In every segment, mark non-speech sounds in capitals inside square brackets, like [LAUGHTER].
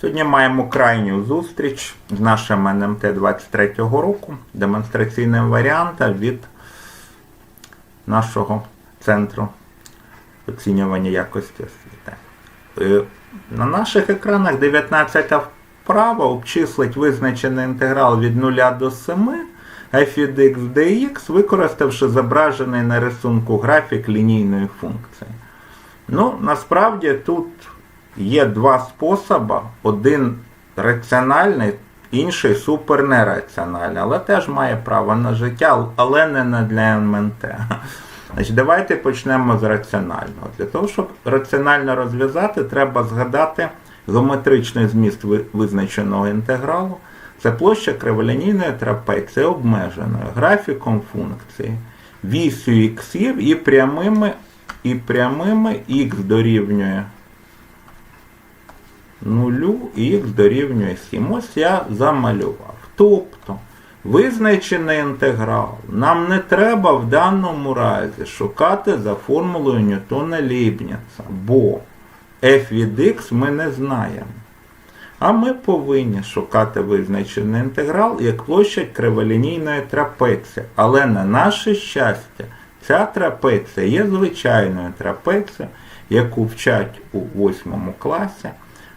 Сьогодні маємо крайню зустріч з нашим НМТ 23-го року, демонстраційним варіантом від нашого центру оцінювання якості освіти. Е, На наших екранах 19 вправа обчислить визначений інтеграл від 0 до 7 f від x dx, використавши зображений на рисунку графік лінійної функції. Ну, насправді тут є два способи. Один раціональний, інший супернераціональний, але теж має право на життя, але не для НМТ. Значить, давайте почнемо з раціонального. Для того, щоб раціонально розв'язати, треба згадати геометричний зміст визначеного інтегралу. Це площа криволінійної трапеції обмеженою графіком функції вісю іксів і прямими, і прямими х дорівнює нулю і х дорівнює 7. Ось я замалював. Тобто, визначений інтеграл нам не треба в даному разі шукати за формулою Ньютона Лейбніца, бо f від x ми не знаємо. А ми повинні шукати визначений інтеграл як площадь криволінійної трапеції. Але на наше щастя, ця трапеція є звичайною трапецією, яку вчать у 8 класі,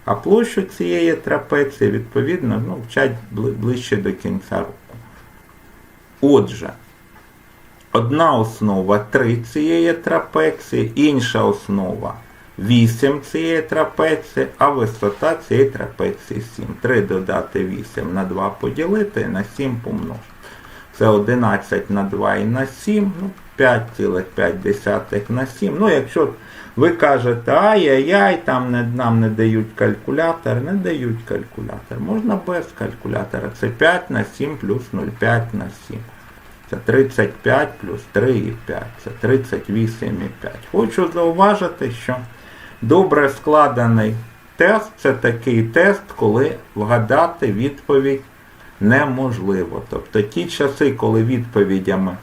а площу цієї трапеції, відповідно, ну, вчать ближче до кінця року. Отже, одна основа 3 цієї трапеції, інша основа 8 цієї трапеції, а висота цієї трапеції 7. 3 додати 8 на 2 поділити на 7 помножити. Це 11 на 2 і на 7, ну, 5,5 на 7. Ну, якщо ви кажете, ай-яй-яй, там не, нам не дають калькулятор, не дають калькулятор. Можна без калькулятора. Це 5 на 7 плюс 0,5 на 7. Це 35 плюс 3,5. Це 38,5. Хочу зауважити, що добре складений тест це такий тест, коли вгадати відповідь неможливо. Тобто ті часи, коли відповідями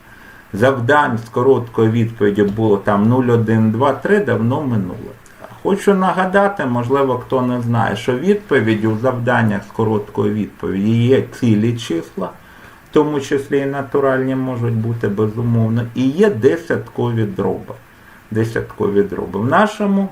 завдань з короткою відповіддю було там 0, 1, 2, 3, давно минуло. Хочу нагадати, можливо, хто не знає, що відповіді у завданнях з короткою відповіді є цілі числа, в тому числі і натуральні можуть бути безумовно, і є десяткові дроби. Десяткові дроби. В нашому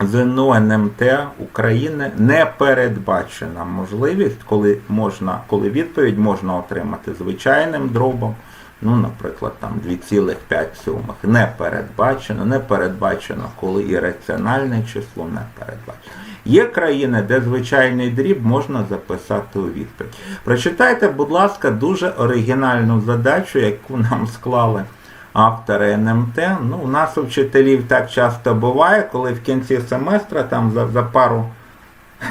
ЗНО НМТ України не передбачена можливість, коли можна, коли відповідь можна отримати звичайним дробом. Ну, наприклад, там 2,5 сьомих не передбачено, не передбачено, коли і раціональне число не передбачено. Є країни, де звичайний дріб можна записати у відповідь. Прочитайте, будь ласка, дуже оригінальну задачу, яку нам склали автори НМТ. Ну, у нас у вчителів так часто буває, коли в кінці семестра, там за, за пару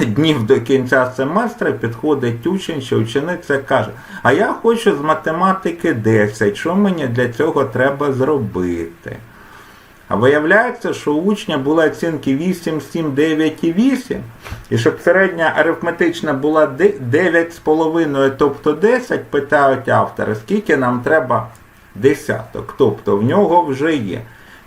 [LAUGHS] днів до кінця семестра підходить учень чи учениця каже, а я хочу з математики 10, що мені для цього треба зробити? А виявляється, що у учня були оцінки 8, 7, 9 і 8, і щоб середня арифметична була 9,5, тобто 10, питають автори, скільки нам треба десяток. Тобто в нього вже є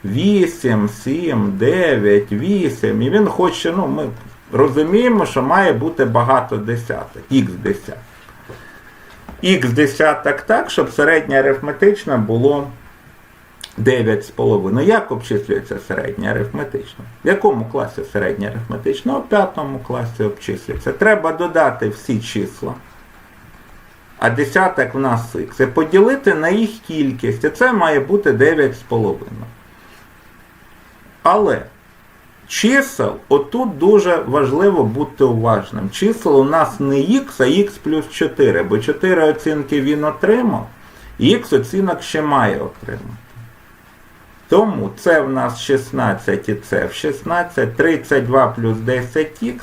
8, 7, 9, 8, і він хоче, ну, ми розуміємо, що має бути багато десяток, х десяток. Х десяток так, щоб середня арифметична було 9,5. Як обчислюється середня арифметична? В якому класі середня арифметична? У п'ятому класі обчислюється. Треба додати всі числа. А десяток в нас х. І поділити на їх кількість. І це має бути 9,5. Але чисел, отут дуже важливо бути уважним. Чисел у нас не х, а х плюс 4, бо 4 оцінки він отримав, і х оцінок ще має отримати. Тому це в нас 16 і це в 16, 32 плюс 10х.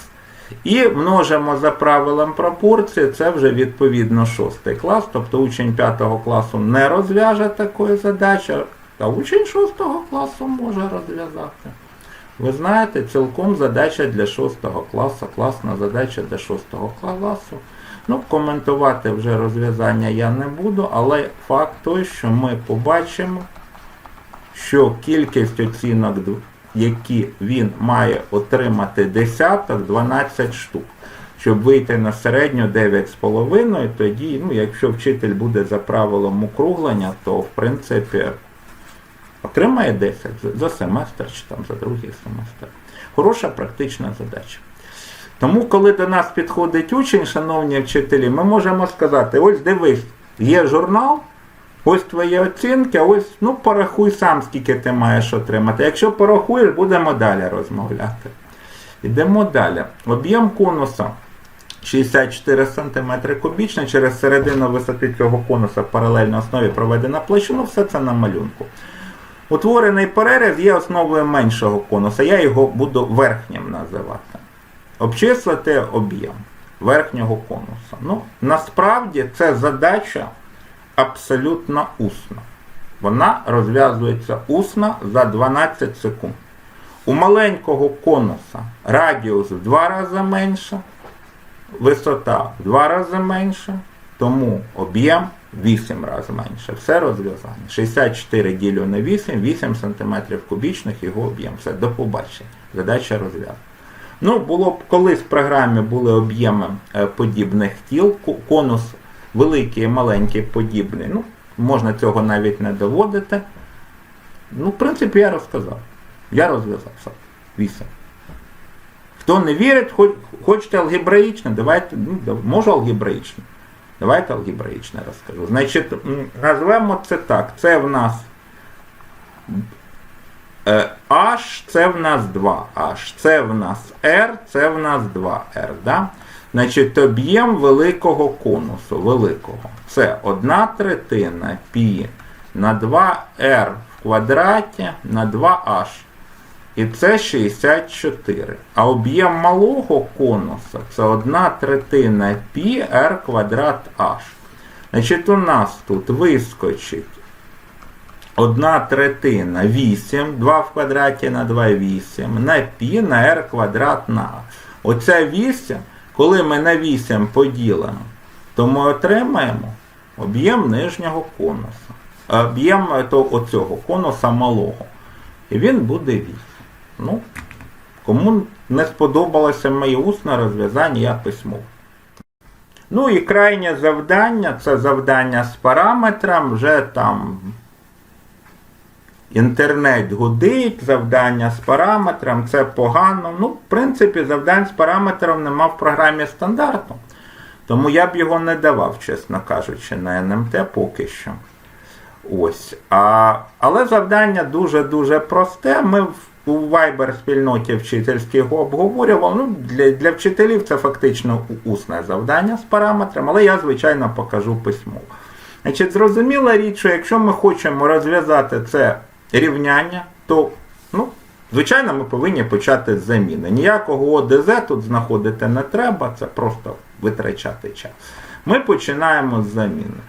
І множимо за правилом пропорції, це вже відповідно 6 клас, тобто учень 5 класу не розв'яже такої задачі, а учень 6 класу може розв'язати. Ви знаєте, цілком задача для 6 класу, класна задача для 6 класу. Ну, коментувати вже розв'язання я не буду, але факт той, що ми побачимо, що кількість оцінок які він має отримати десяток 12 штук. Щоб вийти на середню 9,5, тоді, ну, якщо вчитель буде за правилом округлення, то в принципі отримає 10 за- семестр чи там за другий семестр. Хороша практична задача. Тому, коли до нас підходить учень, шановні вчителі, ми можемо сказати: ось дивись, є журнал, ось твої оцінки, ось ну порахуй сам, скільки ти маєш отримати. Якщо порахуєш, будемо далі розмовляти. Йдемо далі. Об'єм конуса 64 см кубічний, через середину висоти цього конуса в паралельній основі проведена площина, все це на малюнку. Утворений переріз є основою меншого конуса, я його буду верхнім називати. Обчислити об'єм верхнього конуса. Ну, насправді це задача абсолютно усна. Вона розв'язується усно за 12 секунд. У маленького конуса радіус в два рази менше, висота в два рази менша, тому об'єм 8 разів менше. Все розв'язання. 64 ділю на 8, 8 см кубічних його об'єм. Все, до побачення. Задача розв'язана. Ну, було б колись в програмі були об'єми е, подібних тіл, конус великий і маленький подібний. Ну, можна цього навіть не доводити. Ну, в принципі, я розказав. Я розв'язав все. Вісім. Хто не вірить, хоч, хочете алгебраїчне, давайте, ну, можу алгебраїчне. Давайте алгебраїчне розкажу. Значить, назвемо це так. Це в нас е, H, це в нас 2H, це в нас R, це в нас 2R. Да? Значить, об'єм великого конусу. великого. Це 1 третина пі на 2r в квадраті на 2h. І це 64. А об'єм малого конуса це 1 третина пі r квадрат h. Значить, у нас тут вискочить 1 третина 8, 2 в квадраті на 2 8, на пі на r квадрат на h. Оця 8 коли ми на 8 поділимо, то ми отримаємо об'єм нижнього конуса. Об'єм оцього конуса малого. І він буде 8. Ну, кому не сподобалося моє усне розв'язання, я письмово. Ну і крайнє завдання це завдання з параметром, вже там інтернет гудить, завдання з параметром, це погано. Ну, в принципі, завдань з параметром нема в програмі стандарту. Тому я б його не давав, чесно кажучи, на НМТ поки що. Ось. А, але завдання дуже-дуже просте. Ми у Viber спільноті вчительській його обговорювали. Ну, для, для вчителів це фактично усне завдання з параметром, але я, звичайно, покажу письмово. Значить, зрозуміла річ, що якщо ми хочемо розв'язати це рівняння, то, ну, звичайно, ми повинні почати з заміни. Ніякого ОДЗ тут знаходити не треба, це просто витрачати час. Ми починаємо з заміни.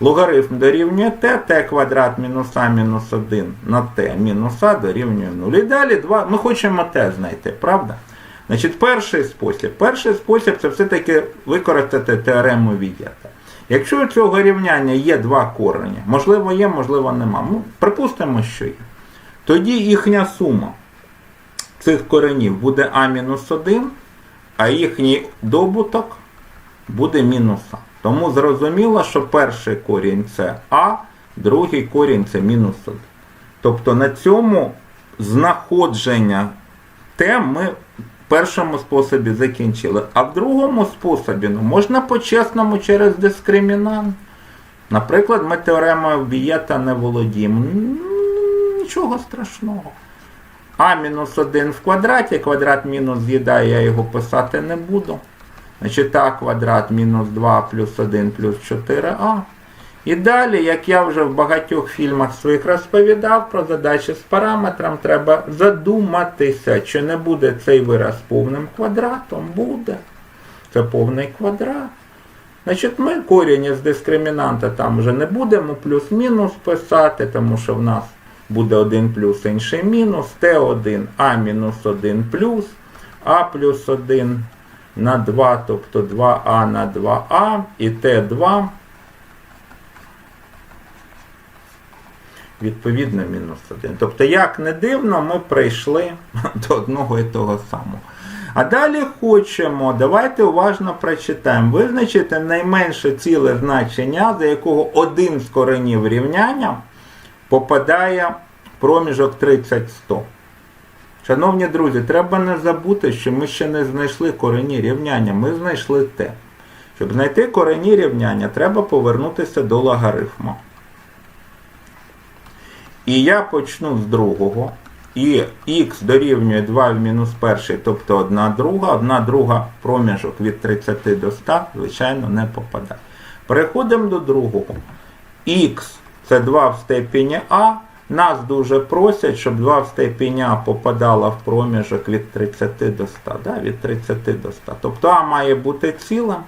Логарифм дорівнює t, t квадрат мінус а мінус 1 на t мінус а дорівнює 0. І далі 2. Ми хочемо t знайти, правда? Значить, перший спосіб. Перший спосіб це все-таки використати теорему Вієта. Якщо у цього рівняння є два корені, можливо є, можливо нема. Ну, припустимо, що є. Тоді їхня сума цих коренів буде а-1, а їхній добуток буде мінус. Тому зрозуміло, що перший корінь це а, другий корінь це мінус 1. Тобто на цьому знаходження тем ми першому способі закінчили. А в другому способі ну, можна по-чесному через дискримінант. Наприклад, ми теоремою Бієта не володіємо. Нічого страшного. А мінус 1 в квадраті, квадрат мінус з'їдає, я його писати не буду. Значить, а квадрат мінус 2 плюс 1 плюс 4а. І далі, як я вже в багатьох фільмах своїх розповідав про задачі з параметром, треба задуматися, чи не буде цей вираз повним квадратом. Буде. Це повний квадрат. Значить, ми корінь із дискримінанта там вже не будемо плюс-мінус писати, тому що в нас буде один плюс, інший мінус, Т1, А мінус 1 плюс, А плюс 1 на 2, тобто 2А на 2А і Т2 відповідно мінус 1. Тобто, як не дивно, ми прийшли [LAUGHS] до одного і того самого. А далі хочемо, давайте уважно прочитаємо, визначити найменше ціле значення, за якого один з коренів рівняння попадає в проміжок 30-100. Шановні друзі, треба не забути, що ми ще не знайшли корені рівняння, ми знайшли те. Щоб знайти корені рівняння, треба повернутися до логарифму. І я почну з другого. І х дорівнює 2 в мінус перший, тобто 1 друга, 1 друга проміжок від 30 до 100, звичайно, не попадає. Переходимо до другого. Х це 2 в степені А. Нас дуже просять, щоб 2 в степені А попадало в проміжок від 30 до 100. Да? Від 30 до 100. Тобто А має бути цілим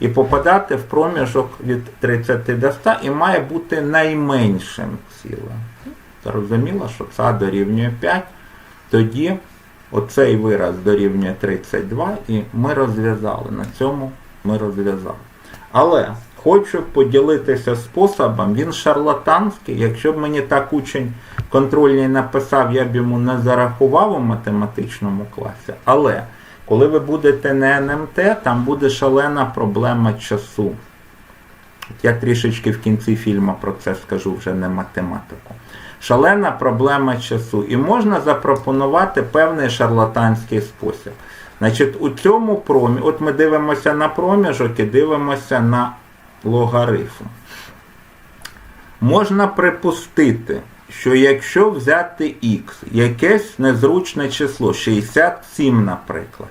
і попадати в проміжок від 30 до 100 і має бути найменшим цілим. Зрозуміло, що це дорівнює 5. Тоді оцей вираз дорівнює 32 і ми розв'язали. На цьому ми розв'язали. Але хочу поділитися способом, він шарлатанський. Якщо б мені так учень контрольний написав, я б йому не зарахував у математичному класі. Але коли ви будете на НМТ, там буде шалена проблема часу. Я трішечки в кінці фільму про це скажу вже не математику. Шалена проблема часу. І можна запропонувати певний шарлатанський спосіб. Значить, у цьому промі... от ми дивимося на проміжок і дивимося на логарифм. Можна припустити, що якщо взяти х, якесь незручне число, 67, наприклад,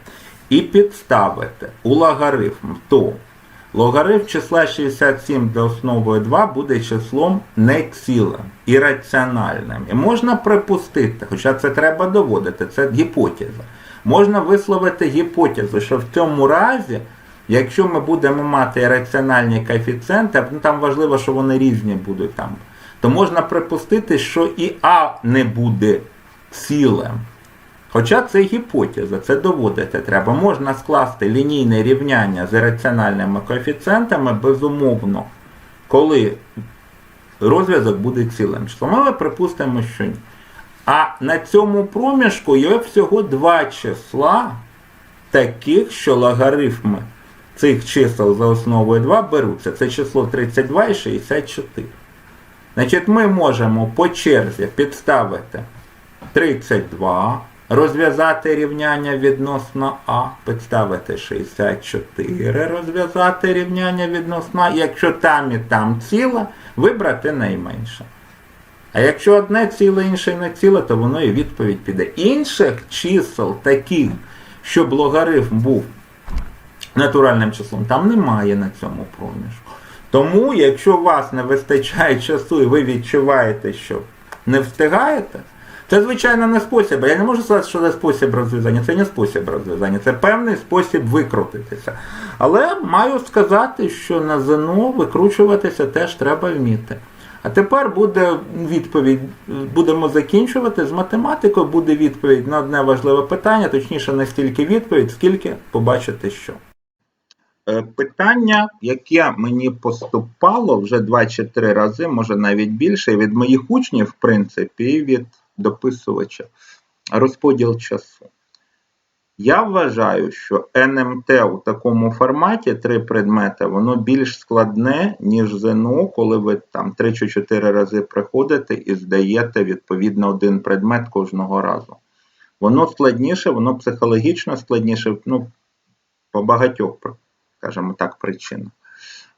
і підставити у логарифм, то логарифм числа 67 до основою 2 буде числом нецілим, ірраціональним. І можна припустити, хоча це треба доводити, це гіпотеза. Можна висловити гіпотезу, що в цьому разі, якщо ми будемо мати раціональні коефіцієнти, ну там важливо, що вони різні будуть там, то можна припустити, що і А не буде цілим. Хоча це гіпотеза, це доводити треба. Можна скласти лінійне рівняння з раціональними коефіцієнтами, безумовно, коли розв'язок буде цілим числом. Але припустимо, що ні. А на цьому проміжку є всього два числа, таких, що логарифми цих чисел за основою 2 беруться. Це число 32 і 64. Значить, ми можемо по черзі підставити 32, розв'язати рівняння відносно А, підставити 64, розв'язати рівняння відносно А. Якщо там і там ціле, вибрати найменше. А якщо одне ціле, інше не ціле, то воно і відповідь піде. Інших чисел таких, щоб логарифм був натуральним числом, там немає на цьому проміжку. Тому, якщо у вас не вистачає часу і ви відчуваєте, що не встигаєте, це, звичайно, не спосіб. Я не можу сказати, що це спосіб розв'язання. Це не спосіб розв'язання, це певний спосіб викрутитися. Але маю сказати, що на ЗНО викручуватися теж треба вміти. А тепер буде відповідь, будемо закінчувати з математикою, буде відповідь на одне важливе питання, точніше, не стільки відповідь, скільки побачити що. Е, Питання, яке мені поступало вже 2 чи 3 рази, може навіть більше, від моїх учнів, в принципі, від дописувача. Розподіл часу. Я вважаю, що НМТ у такому форматі три предмети, воно більш складне, ніж ЗНО, коли ви там 3 чи 4 рази приходите і здаєте відповідно один предмет кожного разу. Воно складніше, воно психологічно складніше, ну, по багатьох, скажімо так, причинах.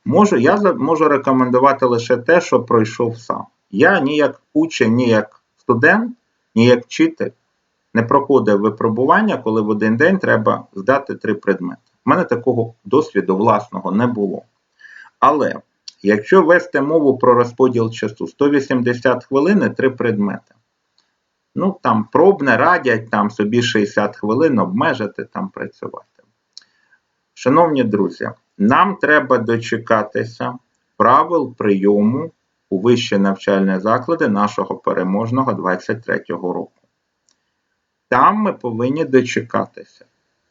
Можу, я можу рекомендувати лише те, що пройшов сам. Я ні як учень, ні як студент, ні як вчитель не проходив випробування, коли в один день треба здати три предмети. У мене такого досвіду власного не було. Але якщо вести мову про розподіл часу 180 хвилин і три предмети. Ну, там пробне радять там собі 60 хвилин обмежити, там працювати. Шановні друзі, нам треба дочекатися правил прийому у вищі навчальні заклади нашого переможного 23-го року. Там ми повинні дочекатися.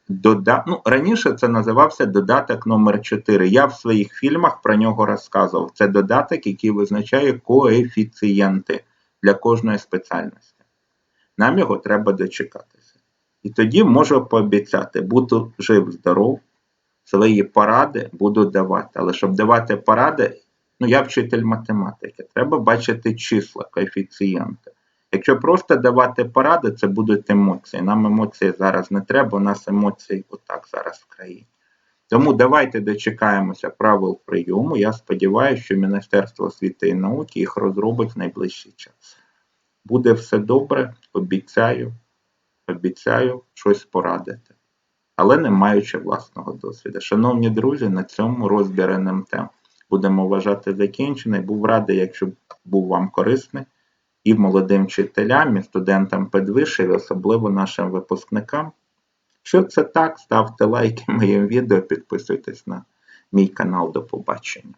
Дода... Ну, раніше це називався додаток номер 4 Я в своїх фільмах про нього розказував. Це додаток, який визначає коефіцієнти для кожної спеціальності. Нам його треба дочекатися. І тоді можу пообіцяти, буду жив, здоров, свої поради буду давати. Але щоб давати поради, ну я вчитель математики, треба бачити числа, коефіцієнти. Якщо просто давати поради, це будуть емоції. Нам емоції зараз не треба, у нас емоції отак зараз в країні. Тому давайте дочекаємося правил прийому. Я сподіваюся, що Міністерство освіти і науки їх розробить в найближчий час. Буде все добре, обіцяю, обіцяю щось порадити, але не маючи власного досвіду. Шановні друзі, на цьому розбір НМТ будемо вважати закінчений. Був радий, якщо був вам корисний і молодим вчителям, і студентам підвищив, особливо нашим випускникам. Якщо це так, ставте лайки моїм відео, підписуйтесь на мій канал. До побачення.